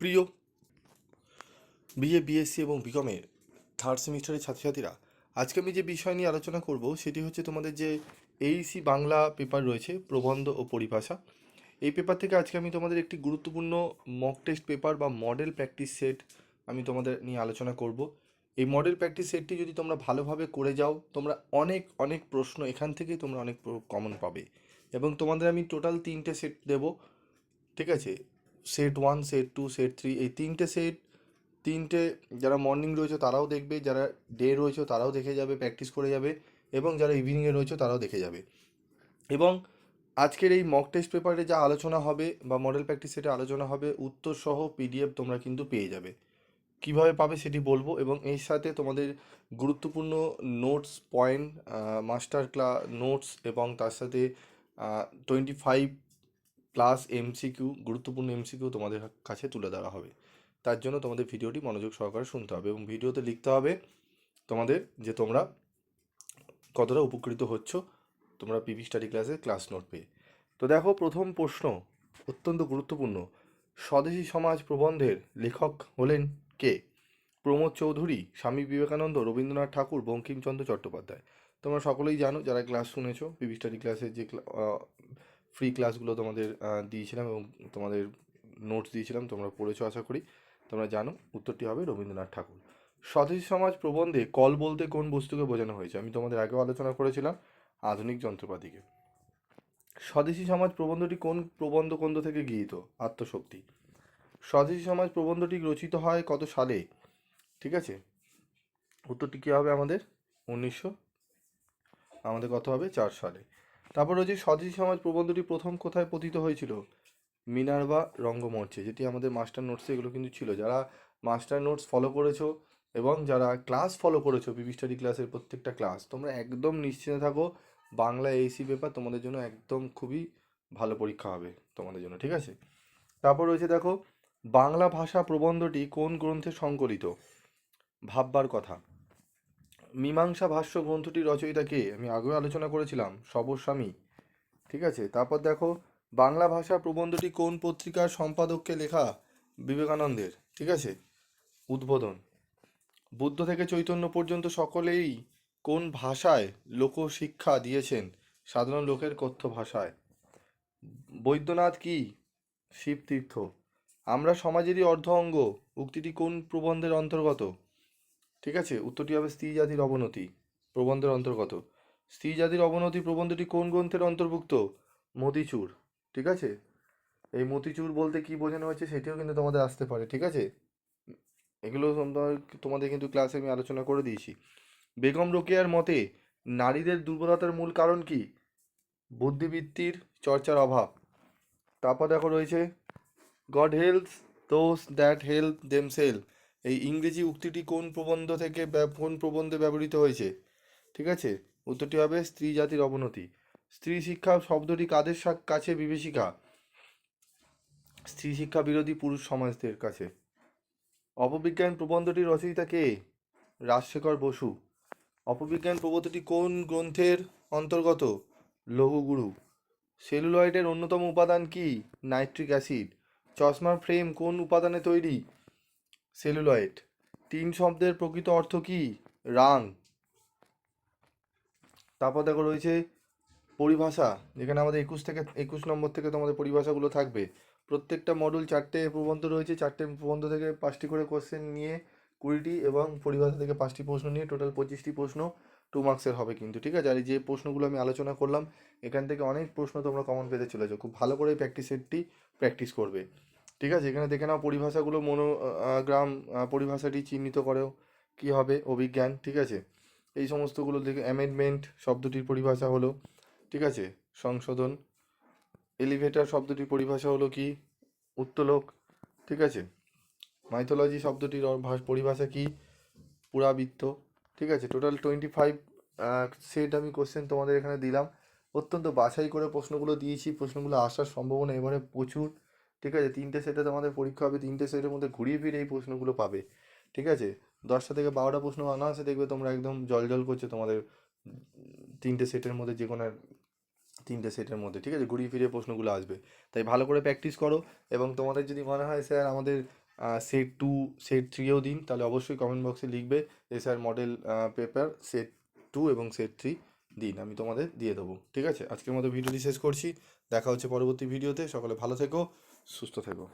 প্রিয় BA BSc এবং বিকমের third সেমিস্টারের ছাত্রছাত্রীরা, আজকে আমি যে বিষয় নিয়ে আলোচনা করব সেটি হচ্ছে তোমাদের যে এইসি বাংলা পেপার রয়েছে, প্রবন্ধ ও পরিভাষা। এই পেপার থেকে আজকে আমি তোমাদের একটি গুরুত্বপূর্ণ মক টেস্ট পেপার বা মডেল প্র্যাকটিস সেট আমি তোমাদের নিয়ে আলোচনা করব। এই মডেল প্র্যাকটিস সেটটি যদি তোমরা ভালোভাবে করে যাও, তোমরা অনেক অনেক প্রশ্ন এখান থেকেই তোমরা অনেক কমন পাবে। এবং তোমাদের আমি টোটাল তিনটে সেট দেব, ঠিক আছে? Set one set two set three এই তিনটে সেট তিনটে যারা মর্নিং রয়েছে তারাও দেখবে, যারা ডে রয়েছে তারাও দেখে যাবে প্র্যাকটিস করে যাবে এবং যারা ইভিনিংয়ে রয়েছে তারাও দেখে যাবে। এবং আজকের এই মক টেস্ট পেপারে যা আলোচনা হবে বা মডেল প্র্যাকটিস সেটে আলোচনা হবে উত্তর সহ পিডিএফ তোমরা কিন্তু পেয়ে যাবে। কীভাবে পাবে সেটি বলব এবং এর সাথে তোমাদের গুরুত্বপূর্ণ notes point master class notes এবং তার সাথে টোয়েন্টি ফাইভ প্লাস এমসিকিউ গুরুত্বপূর্ণ এমসিকিউ তোমাদের কাছে তুলে ধরা হবে। তার জন্য তোমাদের ভিডিওটি মনোযোগ সহকারে শুনতে হবে এবং ভিডিওতে লিখতে হবে তোমাদের যে তোমরা কতটা উপকৃত হচ্ছ, তোমরা পিভি স্টাডি ক্লাসে ক্লাস নোট পেয়ে। তো দেখো, প্রথম প্রশ্ন অত্যন্ত গুরুত্বপূর্ণ। স্বদেশী সমাজ প্রবন্ধের লেখক হলেন কে? প্রমোদ চৌধুরী, স্বামী বিবেকানন্দ, রবীন্দ্রনাথ ঠাকুর, বঙ্কিমচন্দ্র চট্টোপাধ্যায়। তোমরা সকলেই জানো, যারা ক্লাস শুনেছো পিভি স্টাডি ক্লাসের যে ফ্রি ক্লাসগুলো তোমাদের দিয়েছিলাম এবং তোমাদের নোটস দিয়েছিলাম, তোমরা পড়েছো আশা করি। তোমরা জানো, উত্তরটি হবে রবীন্দ্রনাথ ঠাকুর। স্বদেশী সমাজ প্রবন্ধে কল বলতে কোন বস্তুকে বোঝানো হয়েছে? আমি তোমাদের আগেও আলোচনা করেছিলাম, আধুনিক যন্ত্রপাতিকে। স্বদেশী সমাজ প্রবন্ধটি কোন প্রবন্ধ কন্দ থেকে গৃহীত? আত্মশক্তি। স্বদেশী সমাজ প্রবন্ধটি রচিত হয় কত সালে? ঠিক আছে? উত্তরটি কী হবে আমাদের? উনিশশো? আমাদের কত হবে? চার সালে। তারপর রয়েছে স্বদেশী সমাজ প্রবন্ধটি প্রথম কোথায় পতিত হয়েছিল? মিনারবা রঙ্গমঞ্চে যেটি আমাদের মাস্টার নোটসে এগুলো কিন্তু ছিল। যারা মাস্টার নোটস ফলো করেছ এবং যারা ক্লাস ফলো করেছ পিভি স্টাডি ক্লাসের প্রত্যেকটা ক্লাস, তোমরা একদম নিশ্চিন্তে থাকো, বাংলা এইসি পেপার তোমাদের জন্য একদম খুবই ভালো পরীক্ষা হবে তোমাদের জন্য, ঠিক আছে? তারপর রয়েছে দেখো, বাংলা ভাষা প্রবন্ধটি কোন গ্রন্থে সংকলিত? ভাববার কথা। মীমাংসা ভাষ্য গ্রন্থটি রচয়িতা কে? আমি আগেও আলোচনা করেছিলাম সবস্বামী ঠিক আছে, তারপর দেখো, বাংলা ভাষা প্রবন্ধটি কোন পত্রিকার সম্পাদককে লেখা? বিবেকানন্দের। ঠিক আছে, উদ্বোধন। বুদ্ধ থেকে চৈতন্য পর্যন্ত সকলেই কোন ভাষায় লোকশিক্ষা দিয়েছেন? সাধারণ লোকের কথ্য ভাষায়। বৈদ্যনাথ কি? শিবতীর্থ। আমরা সমাজেরই অর্ধ অঙ্গ। উক্তিটি কোন প্রবন্ধের অন্তর্গত? ঠিক আছে? উত্তরটি হবে স্ত্রী জাতির অবনতি, প্রবন্ধের অন্তর্গত। স্ত্রী জাতির অবনতি প্রবন্ধটি কোন গ্রন্থের অন্তর্ভুক্ত? মতিচুর, ঠিক আছে? এই মতিচুর বলতে কি বোঝানো হয়েছে সেটিও কিন্তু তোমাদের আসতে পারে, ঠিক আছে? এগুলো তোমাদের কিন্তু ক্লাসে আমি আলোচনা করে দিয়েছি। বেগম রোকেয়ার মতে, নারীদের দুর্বলতার মূল কারণ কি? বুদ্ধিবৃত্তির চর্চার অভাব। তারপর দেখো রয়েছে God helps those that help themselves এই ইংরেজি উক্তিটি কোন প্রবন্ধ থেকে কোন প্রবন্ধে ব্যবহৃত হয়েছে? ঠিক আছে? উত্তরটি হবে স্ত্রী জাতির অবনতি। স্ত্রী শিক্ষা শব্দটি কাদের কাছে বিভীষিকা? স্ত্রী শিক্ষা বিরোধী পুরুষ সমাজদের কাছে। অপবিজ্ঞান প্রবন্ধটি রচয়িতা কে? রাজশেখর বসু। অপবিজ্ঞান প্রবন্ধটি কোন গ্রন্থের অন্তর্গত? লঘুগুরু। সেলুলয়েডের অন্যতম উপাদান কি? Nitric acid. চশমার ফ্রেম কোন উপাদানে তৈরি? সেলুলয়েড। তিন শব্দের প্রকৃত অর্থ কি? রাং। তারপর দেখো রয়েছে পরিভাষা, যেখানে আমাদের একুশ থেকে, একুশ নম্বর থেকে তোমাদের পরিভাষাগুলো থাকবে। প্রত্যেকটা মডুল চারটে প্রবন্ধ রয়েছে, চারটে প্রবন্ধ থেকে পাঁচটি করে কোশ্চেন নিয়ে কুড়িটি এবং পরিভাষা থেকে পাঁচটি প্রশ্ন নিয়ে টোটাল পঁচিশটি প্রশ্ন টু মার্কসের হবে কিন্তু, ঠিক আছে? আর যে প্রশ্নগুলো আমি আলোচনা করলাম, এখান থেকে অনেক প্রশ্ন তোমরা কমন পেতে চলেছো। খুব ভালো করে প্র্যাকটিস সেটটি প্র্যাকটিস করবে। ঠিক আছে? এখানে দেখে নাও পরিভাষাগুলো মনো গ্রাম পরিভাষাটি চিহ্নিত করেও কী হবে অভিজ্ঞান, ঠিক আছে? এই সমস্তগুলো দেখে অ্যামেন্ডমেন্ট শব্দটির পরিভাষা হলো, ঠিক আছে? সংশোধন এলিভেটার শব্দটির পরিভাষা হলো কি? উত্তোলক, ঠিক আছে? মাইথোলজি শব্দটির ভাষ- পরিভাষা কি? পুরাবৃত্ত, ঠিক আছে? টোটাল টোয়েন্টি ফাইভ সেট আমি কোশ্চেন তোমাদের এখানে দিলাম। অত্যন্ত বাছাই করে প্রশ্নগুলো দিয়েছি। প্রশ্নগুলো আসার সম্ভাবনা এবারে প্রচুর। ঠিক আছে? তিনটে সেটে তোমাদের পরীক্ষা হবে, তিনটে সেটের মধ্যে ঘুরিয়ে ফিরে এই প্রশ্নগুলো পাবে, ঠিক আছে? দশটা থেকে বারোটা প্রশ্ন আনা আছে দেখবে তোমরা একদম জল জল করছে তোমাদের তিনটে সেটের মধ্যে যে কোনো তিনটে সেটের মধ্যে, ঠিক আছে? ঘুরিয়ে ফিরে প্রশ্নগুলো আসবে। তাই ভালো করে প্র্যাকটিস করো এবং তোমাদের যদি মনে হয়, স্যার, আমাদের সেট টু সেট থ্রিও দিন, তাহলে অবশ্যই কমেন্ট বক্সে লিখবে যে sir model paper set two এবং সেট থ্রি দিন, আমি তোমাদের দিয়ে দেবো। ঠিক আছে? আজকের মতো ভিডিওটি শেষ করছি। দেখা হচ্ছে পরবর্তী ভিডিওতে। সকলে ভালো থেকো। সুস্থ থেকো।